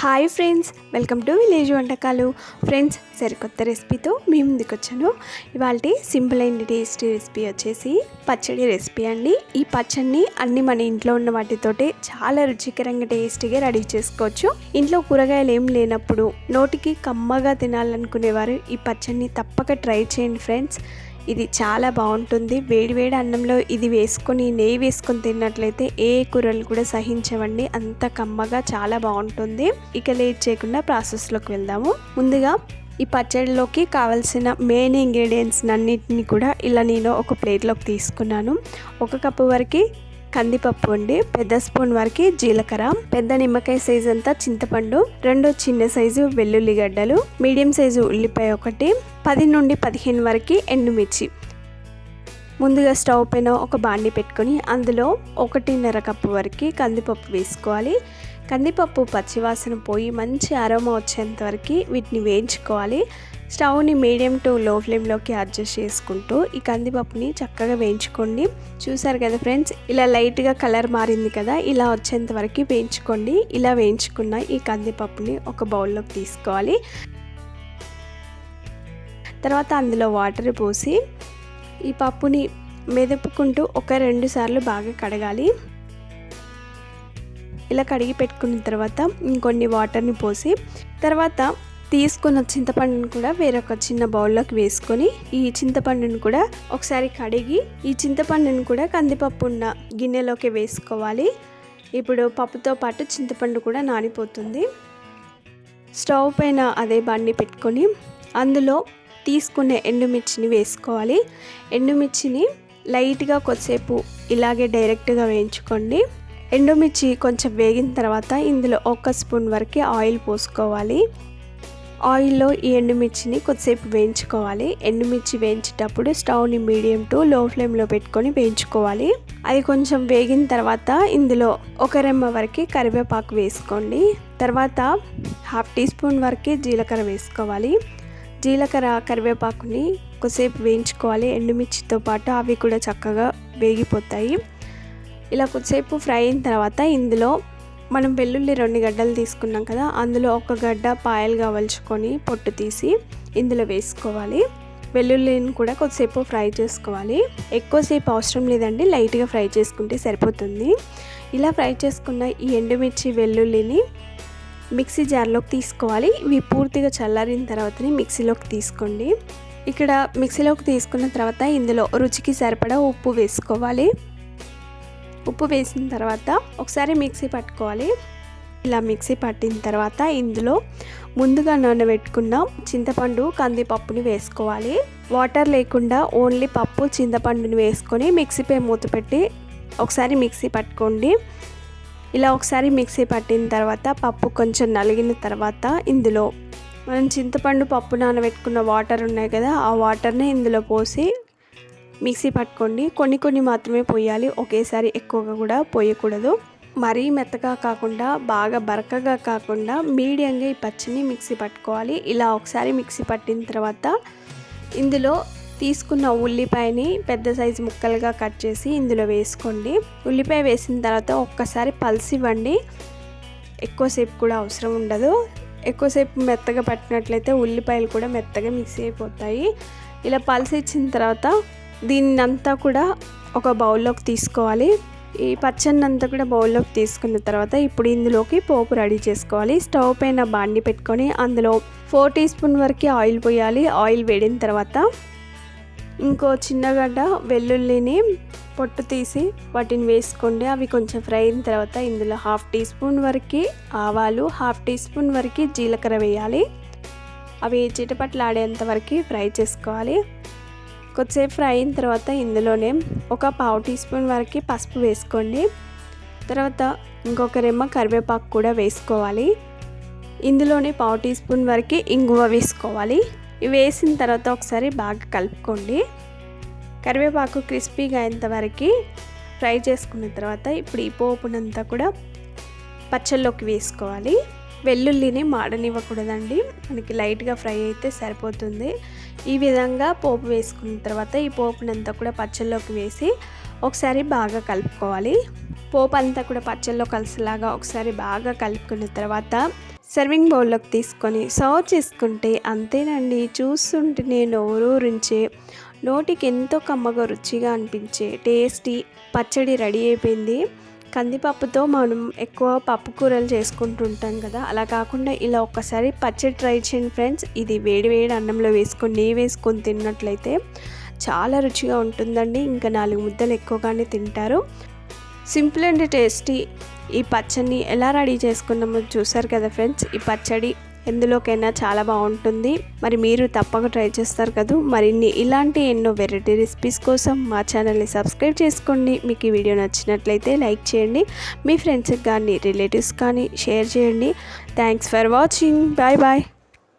Hi friends welcome to village వంటకాలు. Friends సరికొత్త రెసిపీతో మీ ముందుకు వచ్చాను. ఇవాళ సింపుల్ అండ్ టేస్టీ రెసిపీ వచ్చేసి పచ్చడి రెసిపీ అండి. ఈ పచ్చడిని అన్ని మన ఇంట్లో ఉన్న వాటితోటే చాలా రుచికరంగా టేస్టీగా రెడీ చేసుకోవచ్చు. ఇంట్లో కూరగాయలు ఏం లేనప్పుడు నోటికి కమ్మగా తినాలనుకునేవారు ఈ పచ్చడిని తప్పక ట్రై చేయండి ఫ్రెండ్స్. ఇది చాలా బాగుంటుంది. వేడివేడి అన్నంలో ఇది వేసుకొని నెయ్యి వేసుకొని తిన్నట్లయితే ఏ కూరలు కూడా సహించవండి. అంత కమ్మగా చాలా బాగుంటుంది. ఇక లేట్ చేయకుండా ప్రాసెస్లోకి వెళ్దాము. ముందుగా ఈ పచ్చడిలోకి కావాల్సిన మెయిన్ ఇంగ్రీడియంట్స్ అన్నిటిని కూడా ఇలా నేను ఒక ప్లేట్లోకి తీసుకున్నాను. ఒక కప్పు వరకు కందిపప్పు అండి పెద్ద స్పూన్ వరకు జీలకర్ర పెద్ద నిమ్మకాయ సైజు అంతా చింతపండు రెండు చిన్న సైజు వెల్లుల్లిగడ్డలు మీడియం సైజు ఉల్లిపాయ ఒకటి పది నుండి పదిహేను వరకు ఎండుమిర్చి. ముందుగా స్టవ్ పైన ఒక బాండి పెట్టుకొని అందులో ఒకటిన్నర కప్పు వరకు కందిపప్పు వేసుకోవాలి. కందిపప్పు పచ్చివాసన పోయి మంచి అరోమా వచ్చేంత వరకు వీటిని వేయించుకోవాలి. స్టవ్ని మీడియం టు లో ఫ్లేమ్లోకి అడ్జస్ట్ చేసుకుంటూ ఈ కందిపప్పుని చక్కగా వేయించుకోండి. చూసారు కదా ఫ్రెండ్స్ ఇలా లైట్గా కలర్ మారింది కదా ఇలా వచ్చేంత వరకు వేయించుకోండి. ఇలా వేయించుకున్న ఈ కందిపప్పుని ఒక బౌల్లోకి తీసుకోవాలి. తర్వాత అందులో వాటర్ పోసి ఈ పప్పుని మెదుపుకుంటూ ఒక రెండు సార్లు బాగా కడగాలి. ఇలా కడిగి పెట్టుకున్న తర్వాత ఇంకొన్ని వాటర్ని పోసి తర్వాత తీసుకున్న చింతపండును కూడా వేరొక చిన్న బౌల్లోకి వేసుకొని ఈ చింతపండును కూడా ఒకసారి కడిగి ఈ చింతపండును కూడా కందిపప్పు ఉన్న గిన్నెలోకి వేసుకోవాలి. ఇప్పుడు పప్పుతో పాటు చింతపండు కూడా నానిపోతుంది. స్టవ్ పైన అదే బండి పెట్టుకొని అందులో తీసుకునే ఎండుమిర్చిని వేసుకోవాలి. ఎండుమిర్చిని లైట్గా కొద్దిసేపు ఇలాగే డైరెక్ట్గా వేయించుకోండి. ఎండుమిర్చి కొంచెం వేగిన తర్వాత ఇందులో ఒక స్పూన్ వరకు ఆయిల్ పోసుకోవాలి. ఆయిల్లో ఈ ఎండుమిర్చిని కొద్దిసేపు వేయించుకోవాలి. ఎండుమిర్చి వేయించేటప్పుడు స్టవ్ని మీడియం టు లో ఫ్లేమ్లో పెట్టుకొని వేయించుకోవాలి. అది కొంచెం వేగిన తర్వాత ఇందులో ఒక రెమ్మ వరకు కరివేపాకు వేసుకోండి. తర్వాత హాఫ్ టీ స్పూన్ వరకు జీలకర్ర వేసుకోవాలి. జీలకర్ర కరివేపాకుని కొద్దిసేపు వేయించుకోవాలి. ఎండుమిర్చితో పాటు అవి కూడా చక్కగా వేగిపోతాయి. ఇలా కొద్దిసేపు ఫ్రై అయిన తర్వాత ఇందులో మనం వెల్లుల్లి రెండు గడ్డలు తీసుకున్నాం కదా అందులో ఒక గడ్డ పాయలుగా వలుచుకొని పొట్టు తీసి ఇందులో వేసుకోవాలి. వెల్లుల్లిని కూడా కొద్దిసేపు ఫ్రై చేసుకోవాలి. ఎక్కువసేపు అవసరం లేదండి లైట్గా ఫ్రై చేసుకుంటే సరిపోతుంది. ఇలా ఫ్రై చేసుకున్న ఈ ఎండుమిర్చి వెల్లుల్లిని మిక్సీ జార్లోకి తీసుకోవాలి. ఇవి పూర్తిగా చల్లారిన తర్వాతనే మిక్సీలోకి తీసుకోండి. ఇక్కడ మిక్సీలోకి తీసుకున్న తర్వాత ఇందులో రుచికి సరిపడా ఉప్పు వేసుకోవాలి. ఉప్పు వేసిన తర్వాత ఒకసారి మిక్సీ పట్టుకోవాలి. ఇలా మిక్సీ పట్టిన తర్వాత ఇందులో ముందుగా నానబెట్టుకున్న చింతపండు కందిపప్పుని వేసుకోవాలి. వాటర్ లేకుండా ఓన్లీ పప్పు చింతపండుని వేసుకొని మిక్సీపై మూత పెట్టి ఒకసారి మిక్సీ పట్టుకోండి. ఇలా ఒకసారి మిక్సీ పట్టిన తర్వాత పప్పు కొంచెం నలిగిన తర్వాత ఇందులో మనం చింతపండు పప్పు నానబెట్టుకున్న వాటర్ ఉన్నాయి కదా ఆ వాటర్ని ఇందులో పోసి మిక్సీ పట్టుకోండి. కొన్ని కొన్ని మాత్రమే పోయాలి. ఒకేసారి ఎక్కువగా కూడా పోయకూడదు. మరీ మెత్తగా కాకుండా బాగా బరకగా కాకుండా మీడియంగా ఈ పచ్చిని మిక్సీ పట్టుకోవాలి. ఇలా ఒకసారి మిక్సీ పట్టిన తర్వాత ఇందులో తీసుకున్న ఉల్లిపాయని పెద్ద సైజు ముక్కలుగా కట్ చేసి ఇందులో వేసుకోండి. ఉల్లిపాయ వేసిన తర్వాత ఒక్కసారి పల్సివ్వండి ఎక్కువసేపు కూడా అవసరం ఉండదు. ఎక్కువసేపు మెత్తగా పట్టినట్లయితే ఉల్లిపాయలు కూడా మెత్తగా మిక్సీ అయిపోతాయి. ఇలా పల్సి ఇచ్చిన తర్వాత దీన్నంతా కూడా ఒక బౌల్లోకి తీసుకోవాలి. ఈ పచ్చన్నంతా అంతా కూడా బౌల్లోకి తీసుకున్న తర్వాత ఇప్పుడు ఇందులోకి పోపు రెడీ చేసుకోవాలి. స్టవ్ పైన బాండి పెట్టుకొని అందులో ఫోర్ టీ స్పూన్ వరకు ఆయిల్ పోయాలి. ఆయిల్ వేడిన తర్వాత ఇంకో చిన్నగడ్డ వెల్లుల్లిని పొట్టు తీసి వాటిని వేసుకోండి. అవి కొంచెం ఫ్రై అయిన తర్వాత ఇందులో హాఫ్ టీ స్పూన్ వరకు ఆవాలు హాఫ్ టీ స్పూన్ వరకు జీలకర్ర వేయాలి. అవి చిటపట్లాడేంత వరకు ఫ్రై చేసుకోవాలి. కొద్దిసేపు ఫ్రై అయిన తర్వాత ఇందులోనే ఒక పావు టీ స్పూన్ వరకు పసుపు వేసుకోండి. తర్వాత ఇంకొక రెమ్మ కరివేపాకు కూడా వేసుకోవాలి. ఇందులోనే పావు టీ స్పూన్ వరకు ఇంగువ వేసుకోవాలి. ఇవి వేసిన తర్వాత ఒకసారి బాగా కలుపుకోండి. కరివేపాకు క్రిస్పీగా అయ్యేంతవరకు ఫ్రై చేసుకున్న తర్వాత ఇప్పుడు ఈ పోపునంతా కూడా పచ్చళ్ళలోకి వేసుకోవాలి. వెల్లుల్లిని మాడనివ్వకూడదండి. మనకి లైట్గా ఫ్రై అయితే సరిపోతుంది. ఈ విధంగా పోపు వేసుకున్న తర్వాత ఈ పోపునంతా కూడా పచ్చళ్ళలోకి వేసి ఒకసారి బాగా కలుపుకోవాలి. పోపు అంతా కూడా పచ్చళ్ళలో కలిసేలాగా ఒకసారి బాగా కలుపుకున్న తర్వాత సర్వింగ్ బౌల్లోకి తీసుకొని సర్వ్ చేసుకుంటే అంతేనండి. చూస్తుంటేనే నోరూరించే నోటికి ఎంతో కమ్మగా రుచిగా అనిపించే టేస్టీ పచ్చడి రెడీ అయిపోయింది. కందిపప్పుతో మనం ఎక్కువ పప్పు కూరలు చేసుకుంటుంటాం కదా. అలా కాకుండా ఇలా ఒక్కసారి పచ్చడి ట్రై చేయండి ఫ్రెండ్స్. ఇది వేడి వేడి అన్నంలో వేసుకొని నెయ్యి వేసుకొని తిన్నట్లయితే చాలా రుచిగా ఉంటుందండి. ఇంకా నాలుగు ముద్దలు ఎక్కువగానే తింటారు. సింపుల్ అండ్ టేస్టీ ఈ పచ్చడిని ఎలా రెడీ చేసుకున్నామో చూసారు కదా ఫ్రెండ్స్. ఈ పచ్చడి ఎందులోకైనా చాలా బాగుంటుంది. మరి మీరు తప్పక ట్రై చేస్తారు కదా. మరిన్ని ఇలాంటి ఎన్నో వెరైటీ రెసిపీస్ కోసం మా ఛానల్ని సబ్స్క్రైబ్ చేసుకోండి. మీకు ఈ వీడియో నచ్చినట్లయితే లైక్ చేయండి. మీ ఫ్రెండ్స్కి కానీ రిలేటివ్స్ కానీ షేర్ చేయండి. Thanks for watching. Bye bye.